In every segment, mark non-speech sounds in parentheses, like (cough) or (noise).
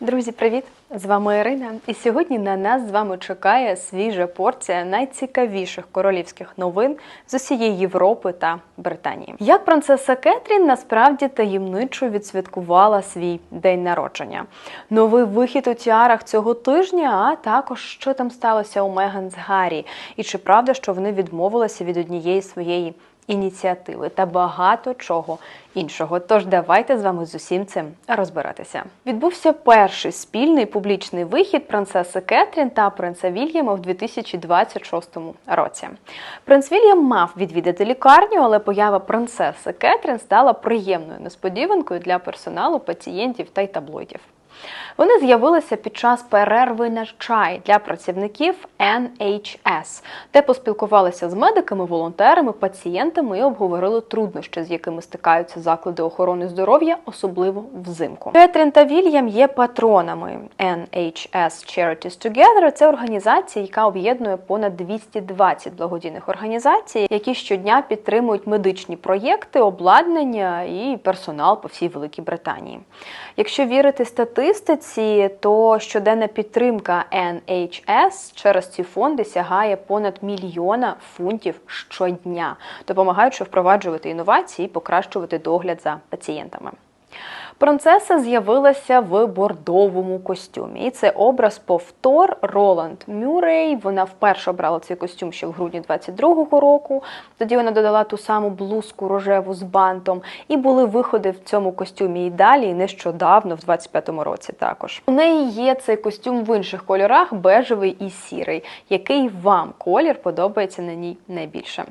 Друзі, привіт! З вами Ірина. І сьогодні на нас з вами чекає свіжа порція найцікавіших королівських новин з усієї Європи та Британії. Як принцеса Кетрін насправді таємничо відсвяткувала свій день народження. Новий вихід у тіарах цього тижня, а також що там сталося у Меган з Гаррі, і чи правда, що вони відмовилися від однієї своєї ініціативи та багато чого іншого. Тож давайте з вами з усім цим розбиратися. Відбувся перший спільний публічний вихід принцеси Кетрін та принца Вільяма в 2026 році. Принц Вільям мав відвідати лікарню, але поява принцеси Кетрін стала приємною несподіванкою для персоналу, пацієнтів та й таблоїдів. Вони з'явилися під час перерви на чай для працівників NHS, де поспілкувалися з медиками, волонтерами, пацієнтами і обговорили труднощі, з якими стикаються заклади охорони здоров'я, особливо взимку. Кетрін та Вільям є патронами NHS Charities Together. Це організація, яка об'єднує понад 220 благодійних організацій, які щодня підтримують медичні проєкти, обладнання і персонал по всій Великій Британії. Якщо вірити статистиці, то щоденна підтримка NHS через ці фонди сягає понад мільйона фунтів щодня, допомагаючи впроваджувати інновації і покращувати догляд за пацієнтами. Принцеса з'явилася в бордовому костюмі. І це образ повтор Роланд Мюррей. Вона вперше обрала цей костюм ще в грудні 22-го року. Тоді вона додала ту саму блузку рожеву з бантом. І були виходи в цьому костюмі і далі, і нещодавно, в 25-му році також. У неї є цей костюм в інших кольорах, бежевий і сірий. Який вам колір подобається на ній найбільше?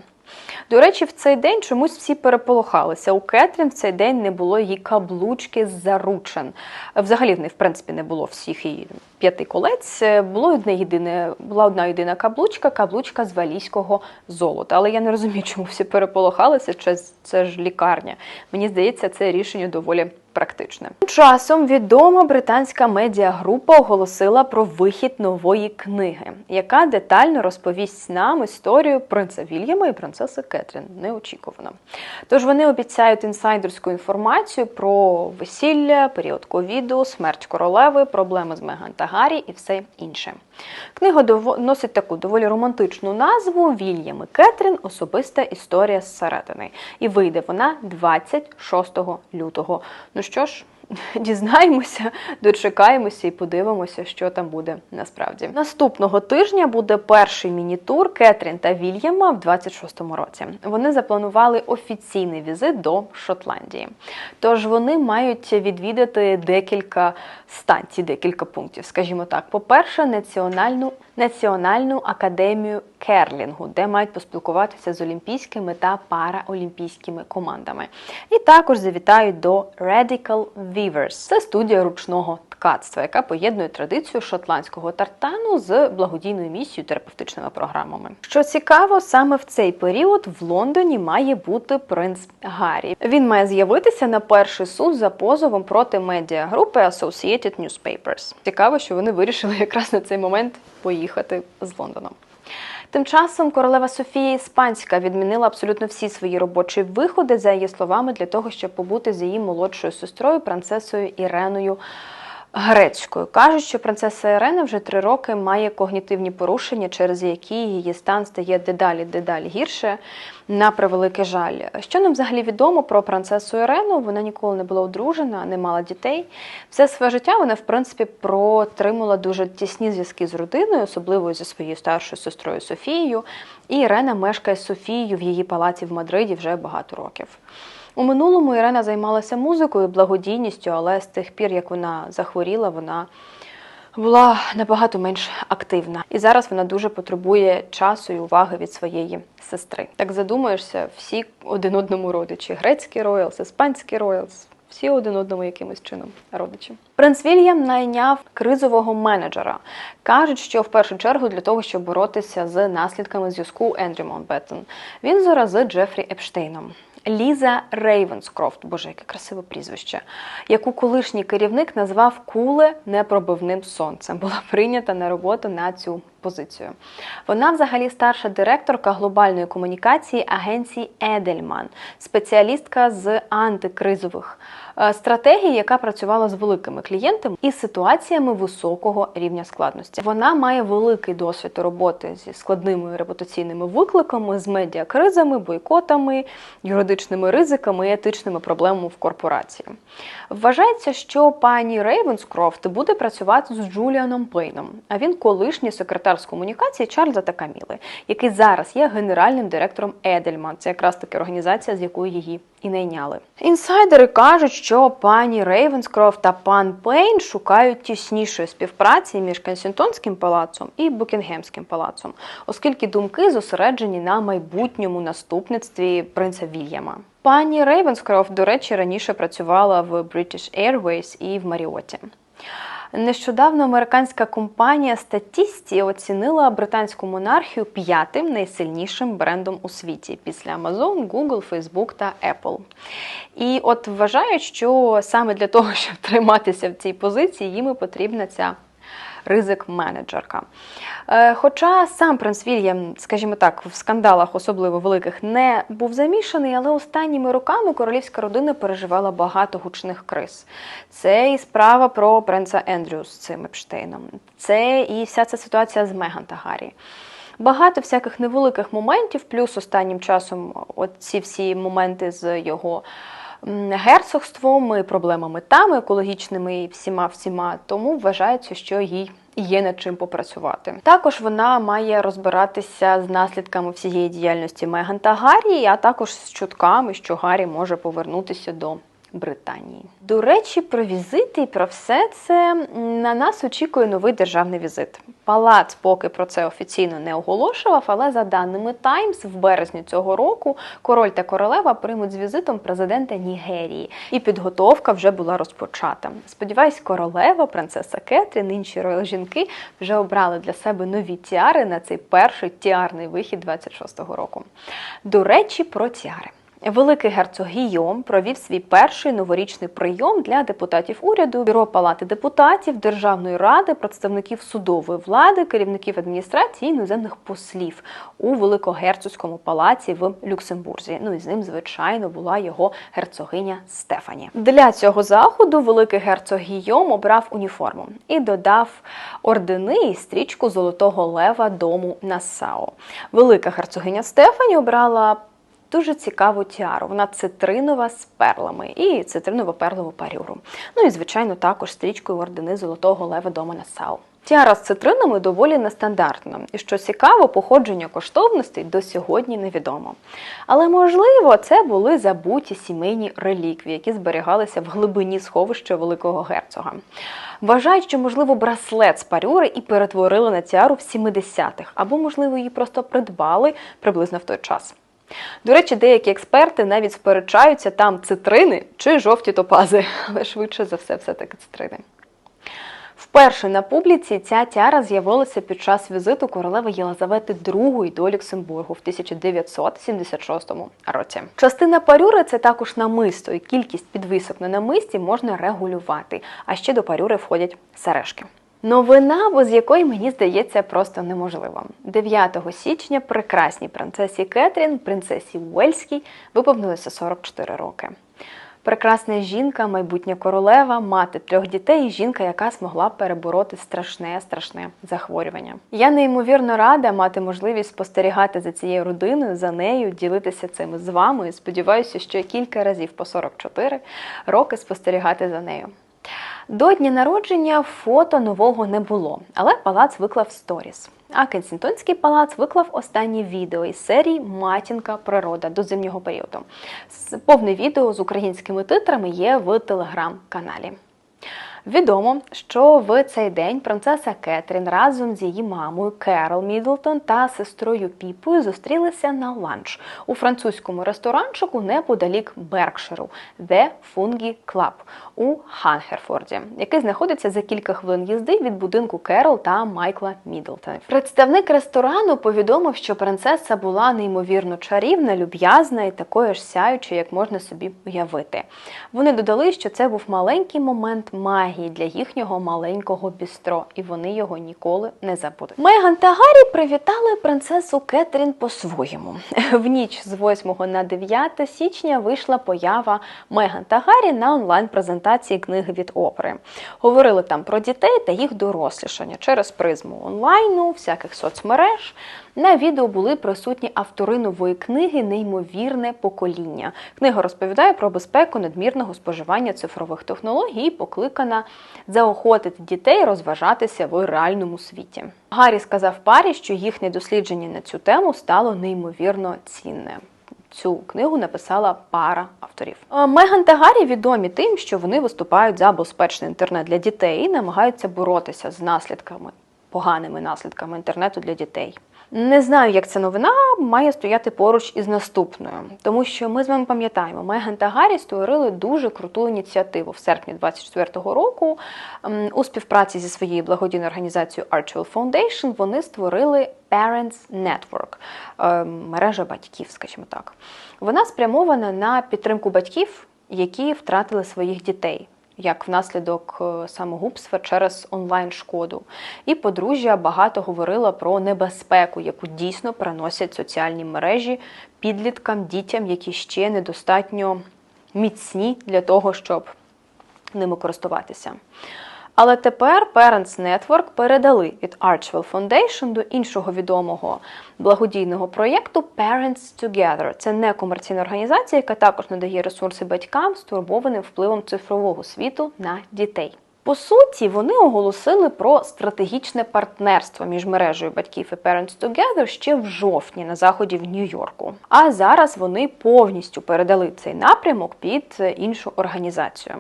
До речі, в цей день чомусь всі переполохалися. У Кетрін в цей день не було її каблучки з заручен. Взагалі в неї, в принципі, не було всіх її п'яти колець. Було одне єдине, була одна єдина каблучка, каблучка з валійського золота. Але я не розумію, (laughs) чому всі переполохалися. Чи це ж лікарня. Мені здається, це рішення доволі. Практичне часом відома британська медіагрупа оголосила про вихід нової книги, яка детально розповість нам історію принца Вільяма і принцеси Кетрін. Неочікувано. Тож вони обіцяють інсайдерську інформацію про весілля, період ковіду, смерть королеви, проблеми з Меган та Гаррі і все інше. Книга носить таку доволі романтичну назву Вільям і Кетрін Особиста історія зсередини. І вийде вона 26 лютого. Ну що ж, (laughs) дізнаємося, дочекаємося і подивимося, що там буде насправді. Наступного тижня буде перший міні-тур Кетрін та Вільяма в 26-му році. Вони запланували офіційний візит до Шотландії. Тож вони мають відвідати декілька станцій, декілька пунктів. Скажімо так, по-перше, національну Національну академію керлінгу, де мають поспілкуватися з олімпійськими та параолімпійськими командами. І також завітають до Radical Weavers. Це студія ручного ткацтва, яка поєднує традицію шотландського тартану з благодійною місією терапевтичними програмами. Що цікаво, саме в цей період в Лондоні має бути принц Гаррі. Він має з'явитися на перший суд за позовом проти медіагрупи Associated Newspapers. Цікаво, що вони вирішили якраз на цей момент поїхати з Лондоном. Тим часом королева Софія Іспанська відмінила абсолютно всі свої робочі виходи, за її словами, для того, щоб побути з її молодшою сестрою, принцесою Іреною грецькою. Кажуть, що принцеса Ірена вже три роки має когнітивні порушення, через які її стан стає дедалі дедалі гірше. На превеликий жаль. Що нам взагалі відомо про принцесу Ірену? Вона ніколи не була одружена, не мала дітей. Все своє життя вона, в принципі, протримала дуже тісні зв'язки з родиною, особливо зі своєю старшою сестрою Софією. І Ірена мешкає з Софією в її палаці в Мадриді вже багато років. У минулому Ірена займалася музикою, благодійністю, але з тих пір, як вона захворіла, вона була набагато менш активна. І зараз вона дуже потребує часу і уваги від своєї сестри. Так задумаєшся, всі один одному родичі: грецький роялс, іспанський роялс. Всі один одному якимось чином родичі. Принц Вільям найняв кризового менеджера. Кажуть, що в першу чергу для того, щоб боротися з наслідками зв'язку Ендрю Монбеттен. Він зараз з Джефрі Епштейном. Ліза Рейвенскрофт, боже, яке красиве прізвище, яку колишній керівник назвав куле непробивним сонцем, була прийнята на роботу на цю позицію. Вона, взагалі, старша директорка глобальної комунікації агенції Едельман, спеціалістка з антикризових Е, Стратегія, яка працювала з великими клієнтами і ситуаціями високого рівня складності. Вона має великий досвід роботи зі складними репутаційними викликами, з медіакризами, бойкотами, юридичними ризиками і етичними проблемами в корпорації. Вважається, що пані Рейвенскрофт буде працювати з Джуліаном Пейном, а він колишній секретар з комунікації Чарльза та Каміли, який зараз є генеральним директором Едельман. Це якраз таки організація, з якої її і найняли. Інсайдери кажуть, що пані Рейвенскрофт та пан Пейн шукають тіснішої співпраці між Кенсінтонським палацом і Букінгемським палацом, оскільки думки зосереджені на майбутньому наступництві принца Вільяма. Пані Рейвенскрофт, до речі, раніше працювала в British Airways і в Маріоті. Нещодавно американська компанія Статісті оцінила британську монархію п'ятим найсильнішим брендом у світі після Amazon, Google, Facebook та Apple. І от вважають, що саме для того, (laughs) щоб триматися в цій позиції, їм і потрібна ця ризик-менеджерка. Е, Хоча сам принц Вільям, скажімо так, в скандалах особливо великих не був замішаний, але останніми роками королівська родина переживала багато гучних криз. Це і справа про принца Ендрю з цим Епштейном, це і вся ця ситуація з Меган та Гаррі. Багато всяких невеликих моментів, плюс останнім часом ці всі моменти з його герцогством, проблемами там, екологічними і всіма всіма. Тому вважається, що їй є над чим попрацювати. Також вона має розбиратися з наслідками всієї діяльності Меган та Гаррі, а також з чутками, що Гаррі може повернутися до. Британії. До речі, про візити і про все це на нас очікує новий державний візит. Палац поки про це офіційно не оголошував, але за даними Times, в березні цього року король та королева приймуть з візитом президента Нігерії, і підготовка вже була розпочата. Сподіваюсь, королева, принцеса Кетрін, інші жінки вже обрали для себе нові тіари на цей перший тіарний вихід 26-го року. До речі, про тіари. Великий герцог Гійом провів свій перший новорічний прийом для депутатів уряду, бюро палати депутатів, Державної ради, представників судової влади, керівників адміністрації іноземних послів у Великогерцогському палаці в Люксембурзі. Ну і з ним, звичайно, була його герцогиня Стефані. Для цього заходу великий герцог Гійом обрав уніформу і додав ордени і стрічку Золотого Лева дому Нассау. Велика герцогиня Стефані обрала дуже цікаву тіару. Вона цитринова з перлами і цитриново-перлову парюру. Ну і, звичайно, також стрічкою ордени Золотого Лева дома Нассау. Тіара з цитринами доволі нестандартна, і що цікаво, походження коштовностей до сьогодні невідомо. Але можливо, це були забуті сімейні реліквії, які зберігалися в глибині сховища великого герцога. Вважають, що можливо браслет з парюри і перетворили на тіару в 70-х, або можливо її просто придбали приблизно в той час. До речі, деякі експерти навіть сперечаються там цитрини чи жовті топази, (laughs) але швидше за все, все-таки цитрини. Вперше на публіці ця тіара з'явилася під час візиту королеви Єлизавети II до Люксембургу в 1976 році. Частина парюри це також намисто, і кількість підвисок на намисті можна регулювати. А ще до парюри входять сережки. Новина, без якої мені здається просто неможливо. 9 січня прекрасній принцесі Кетрін, принцесі Уельській, виповнилося 44 роки. Прекрасна жінка, майбутня королева, мати трьох дітей, жінка, яка змогла перебороти страшне, страшне захворювання. Я неймовірно рада мати можливість спостерігати за цією родиною, за нею, ділитися цим з вами. Сподіваюся, що кілька разів по 44 роки спостерігати за нею. До дня народження фото нового не було, але палац виклав сторіс. А Кенсінтонський палац виклав останнє відео із серії Матінка природа до зимнього періоду. Повне відео з українськими титрами є в телеграм-каналі. Відомо, що в цей день принцеса Кетрін разом з її мамою Керол Мідлтон та сестрою Піпою зустрілися на ланч у французькому ресторанчику неподалік Беркширу The Fungi Club у Хангерфорді, який знаходиться за кілька хвилин їзди від будинку Керол та Майкла Мідлтонів. Представник ресторану повідомив, що принцеса була неймовірно чарівна, люб'язна і такою ж сяючою, як можна собі уявити. Вони додали, що це був маленький момент магії магії для їхнього маленького бістро, і вони його ніколи не забудуть. Меган та Гаррі привітали принцесу Кетрін по-своєму. (laughs) В ніч з 8 на 9 січня вийшла поява Меган та Гаррі на онлайн-презентації книги від опери. Говорили там про дітей та їх дорослішання через призму онлайну, всяких соцмереж. На відео були присутні автори нової книги Неймовірне покоління. Книга розповідає про безпеку надмірного споживання цифрових технологій, і покликана заохотити дітей розважатися в реальному світі. Гаррі сказав парі, що їхнє дослідження на цю тему стало неймовірно цінне. Цю книгу написала пара авторів. Е, Меган та Гаррі відомі тим, що вони виступають за безпечний інтернет для дітей і намагаються боротися з наслідками, поганими наслідками інтернету для дітей. Не знаю, як ця новина має стояти поруч із наступною, тому що ми з вами пам'ятаємо, Меган та Гаррі створили дуже круту ініціативу в серпні 24-го року. У співпраці зі своєю благодійною організацією Archwell Foundation вони створили Parents Network, е, мережа батьків, скажімо так. Вона спрямована на підтримку батьків, які втратили своїх дітей як внаслідок е, самогубства через онлайн-шкоду. І подружжя багато говорила про небезпеку, яку дійсно приносять соціальні мережі підліткам, дітям, які ще недостатньо міцні для того, щоб ними користуватися. Але тепер Parents Network передали від Archwell Foundation до іншого відомого благодійного проєкту Parents Together. Це некомерційна організація, яка також надає ресурси батькам, стурбованим впливом цифрового світу на дітей. По суті, вони оголосили про стратегічне партнерство між мережею батьків і Parents Together ще в жовтні на заході в Нью-Йорку. А зараз вони повністю передали цей напрямок під іншу організацію.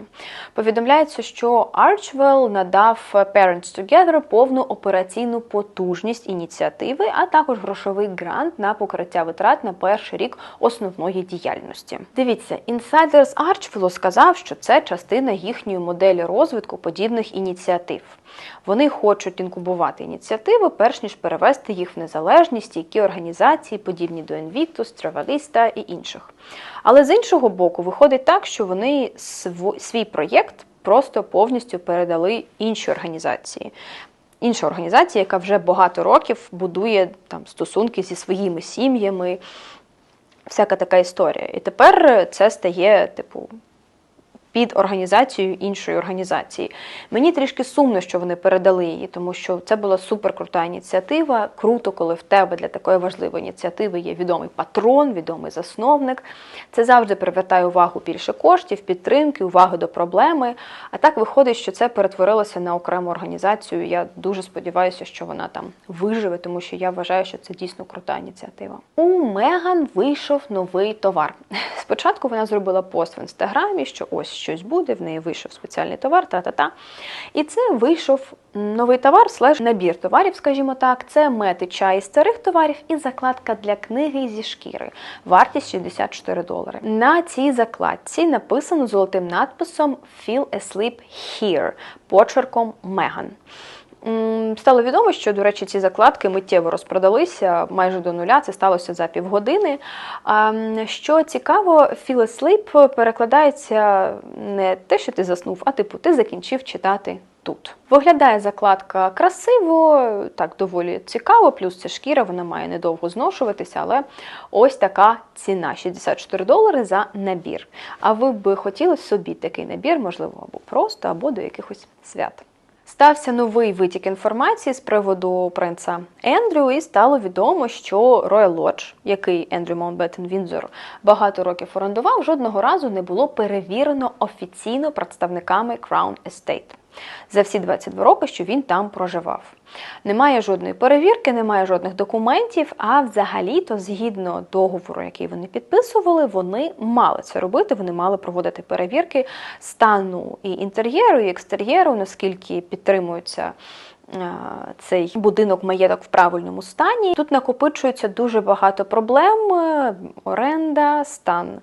Повідомляється, що Archwell надав Parents Together повну операційну потужність ініціативи, а також грошовий грант на покриття витрат на перший рік основної діяльності. Дивіться, інсайдер з Archwell сказав, що це частина їхньої моделі розвитку подібних ініціатив. Вони хочуть інкубувати ініціативи, перш ніж перевести їх в незалежність, які організації, подібні до Invictus, Travelista і інших. Але з іншого боку, виходить так, що вони свій проєкт просто повністю передали іншій організації. Інша організація, яка вже багато років будує там стосунки зі своїми сім'ями, всяка така історія. І тепер це стає, типу, під організацією іншої організації. Мені трішки сумно, що вони передали її, тому що це була суперкрута ініціатива. Круто, коли в тебе для такої важливої ініціативи є відомий патрон, відомий засновник. Це завжди привертає увагу більше коштів, підтримки, уваги до проблеми. А так виходить, що це перетворилося на окрему організацію. Я дуже сподіваюся, що вона там виживе, тому що я вважаю, що це дійсно крута ініціатива. У Меган вийшов новий товар. (laughs) Спочатку вона зробила пост в інстаграмі, що ось щось буде, в неї вийшов спеціальний товар, та-та-та. І це вийшов новий товар, слеш набір товарів, скажімо так, це мети чай із старих товарів і закладка для книги зі шкіри. Вартість 64 долари. На цій закладці написано золотим надписом Feel asleep here, почерком Меган. Стало відомо, що, до речі, ці закладки миттєво розпродалися майже до нуля. Це сталося за півгодини. Що цікаво, feel asleep перекладається не те, що ти заснув, а типу ти закінчив читати тут. Виглядає закладка красиво, так доволі цікаво, плюс це шкіра, вона має недовго зношуватися, але ось така ціна 64 долари за набір. А ви б хотіли собі такий набір, можливо, або просто, або до якихось свят. Стався новий витік інформації з приводу принца Ендрю, і стало відомо, що Royal Lodge, який Ендрю Маунтбеттен Вінзор багато років орендував, жодного разу не було перевірено офіційно представниками Crown Estate за всі 22 роки, що він там проживав. Немає жодної перевірки, немає жодних документів, а взагалі-то, згідно договору, який вони підписували, вони мали це робити, вони мали проводити перевірки стану і інтер'єру, і екстер'єру, наскільки підтримуються. Цей будинок маєток в правильному стані. Тут накопичується дуже багато проблем: оренда, стан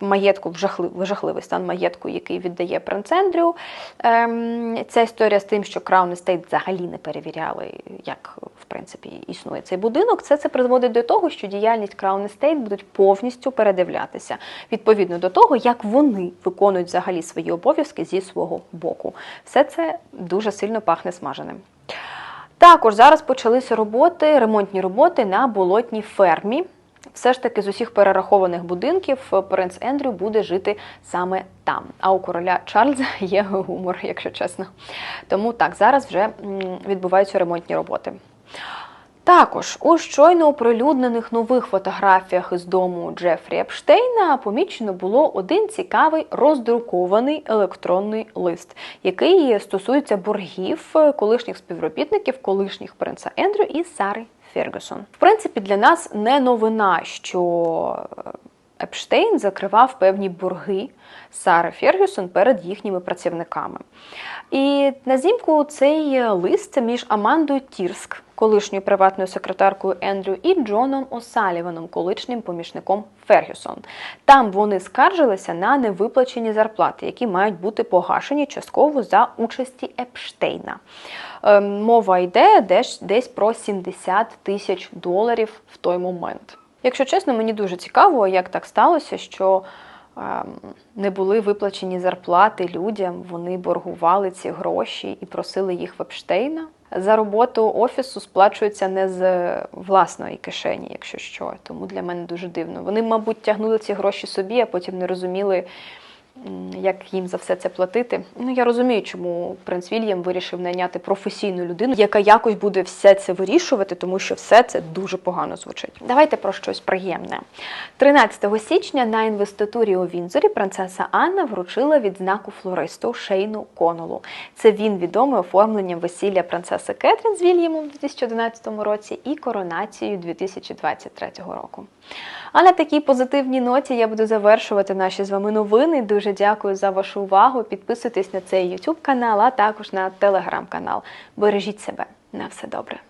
маєтку, в жахливий стан маєтку, який віддає принц Ендрю. Ем, ця історія з тим, що Crown Estate взагалі не перевіряли, як в принципі існує цей будинок. Це це призводить до того, що діяльність Crown Estate будуть повністю передивлятися відповідно до того, як вони виконують взагалі свої обов'язки зі свого боку. Все це дуже сильно пахне смаженим. Також зараз почалися роботи, ремонтні роботи на болотній фермі. Все ж таки з усіх перерахованих будинків е, принц Ендрю буде жити саме там. А у короля Чарльза (laughs) є гумор, якщо чесно. Тому так, зараз вже відбуваються ремонтні роботи. Також у щойно оприлюднених нових фотографіях із дому Джефрі Епштейна помічено було один цікавий роздрукований електронний лист, який стосується боргів колишніх співробітників, колишніх принца Ендрю і Сари Фергюсон. В принципі, для нас не новина, що Епштейн закривав певні борги Сари Фергюсон перед їхніми працівниками. І на знімку цей лист між Амандою Тірск, колишньою приватною секретаркою Ендрю, і Джоном О'Саліваном, колишнім помічником Фергюсон. Там вони скаржилися на невиплачені зарплати, які мають бути погашені частково за участі Епштейна. Ем, Мова йде десь, десь про 70 тисяч доларів в той момент. Якщо чесно, мені дуже цікаво, як так сталося, що ем, не були виплачені зарплати людям, вони боргували ці гроші і просили їх в Епштейна. За роботу офісу сплачується не з власної кишені, якщо що. Тому для мене дуже дивно. Вони, мабуть, тягнули ці гроші собі, а потім не розуміли, як їм за все це платити. Ну я розумію, чому принц Вільям вирішив найняти професійну людину, яка якось буде все це вирішувати, тому що все це дуже погано звучить. Давайте про щось приємне. 13 січня на інвеститурі у Вінзорі принцеса Анна вручила відзнаку флористу Шейну Конолу. Це він відомий оформленням весілля принцеси Кетрін з Вільямом у 2011 році і коронацією 2023 року. А на такій позитивній ноті я буду завершувати наші з вами новини. Дуже дякую за вашу увагу. Підписуйтесь на цей YouTube канал, а також на телеграм канал. Бережіть себе. На все добре.